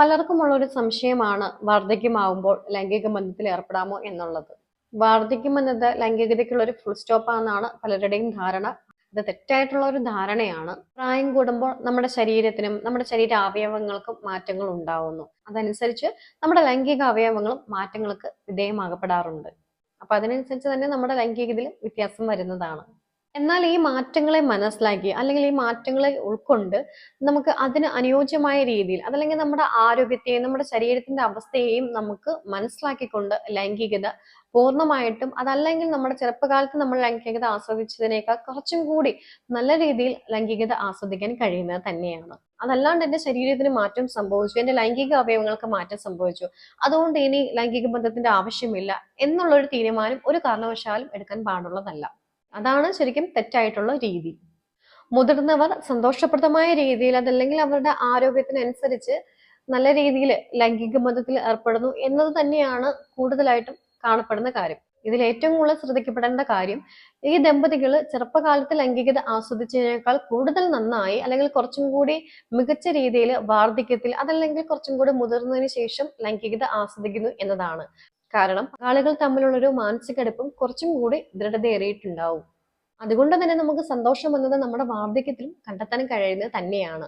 പലർക്കുമുള്ള ഒരു സംശയമാണ് വാർദ്ധക്യമാവുമ്പോൾ ലൈംഗിക ബന്ധത്തിൽ ഏർപ്പെടാമോ എന്നുള്ളത്. വാർദ്ധക്യം എന്നത് ലൈംഗികതയ്ക്കുള്ള ഒരു ഫുൾ സ്റ്റോപ്പ് ആണെന്നാണ് പലരുടെയും ധാരണ. ഇത് തെറ്റായിട്ടുള്ള ഒരു ധാരണയാണ്. പ്രായം കൂടുമ്പോൾ നമ്മുടെ ശരീരത്തിനും നമ്മുടെ ശരീര അവയവങ്ങൾക്കും മാറ്റങ്ങൾ ഉണ്ടാവുന്നു. അതനുസരിച്ച് നമ്മുടെ ലൈംഗിക അവയവങ്ങളും മാറ്റങ്ങൾക്ക് വിധേയമാകപ്പെടാറുണ്ട്. അപ്പൊ അതിനനുസരിച്ച് തന്നെ നമ്മുടെ ലൈംഗികതയിലും വ്യത്യാസം വരുന്നതാണ്. എന്നാൽ ഈ മാറ്റങ്ങളെ മനസ്സിലാക്കി അല്ലെങ്കിൽ ഈ മാറ്റങ്ങളെ ഉൾക്കൊണ്ട് നമുക്ക് അതിന് അനുയോജ്യമായ രീതിയിൽ അതല്ലെങ്കിൽ നമ്മുടെ ആരോഗ്യത്തെയും നമ്മുടെ ശരീരത്തിന്റെ അവസ്ഥയെയും നമുക്ക് മനസ്സിലാക്കിക്കൊണ്ട് ലൈംഗികത പൂർണമായിട്ടും അതല്ലെങ്കിൽ നമ്മുടെ ചെറുപ്പകാലത്ത് നമ്മൾ ലൈംഗികത ആസ്വദിച്ചതിനേക്കാൾ കുറച്ചും കൂടി നല്ല രീതിയിൽ ലൈംഗികത ആസ്വദിക്കാൻ കഴിയുന്നത് തന്നെയാണ്. അതല്ലാണ്ട് എന്റെ ശരീരത്തിന് മാറ്റം സംഭവിച്ചു എന്റെ ലൈംഗിക അവയവങ്ങൾക്ക് മാറ്റം സംഭവിച്ചു അതുകൊണ്ട് ഇനി ലൈംഗിക ബന്ധത്തിന്റെ ആവശ്യമില്ല എന്നുള്ളൊരു തീരുമാനം ഒരു കാരണവശാലും എടുക്കാൻ പാടുള്ളതല്ല. അതാണ് ശരിക്കും തെറ്റായിട്ടുള്ള രീതി. മുതിർന്നവർ സന്തോഷപ്രദമായ രീതിയിൽ അതല്ലെങ്കിൽ അവരുടെ ആരോഗ്യത്തിനനുസരിച്ച് നല്ല രീതിയിൽ ലൈംഗിക ബന്ധത്തിൽ ഏർപ്പെടുന്നു എന്നത് തന്നെയാണ് കൂടുതലായിട്ടും കാണപ്പെടുന്ന കാര്യം. ഇതിൽ ഏറ്റവും കൂടുതൽ ശ്രദ്ധിക്കപ്പെടേണ്ട കാര്യം ഈ ദമ്പതികൾ ചെറുപ്പകാലത്ത് ലൈംഗികത ആസ്വദിച്ചതിനേക്കാൾ കൂടുതൽ നന്നായി അല്ലെങ്കിൽ കുറച്ചും കൂടി മികച്ച രീതിയിൽ വാർദ്ധക്യത്തിൽ അതല്ലെങ്കിൽ കുറച്ചും കൂടി മുതിർന്നതിന് ശേഷം ലൈംഗികത ആസ്വദിക്കുന്നു എന്നതാണ്. കാരണം ആളുകൾ തമ്മിലുള്ള ഒരു മാനസികടുപ്പും കുറച്ചും കൂടി ദൃഢതയേറിയിട്ടുണ്ടാവും അതുകൊണ്ട് തന്നെ നമുക്ക് സന്തോഷം എന്നത് നമ്മുടെ വാർദ്ധക്യത്തിലും കണ്ടെത്താൻ കഴിയുന്നത് തന്നെയാണ്.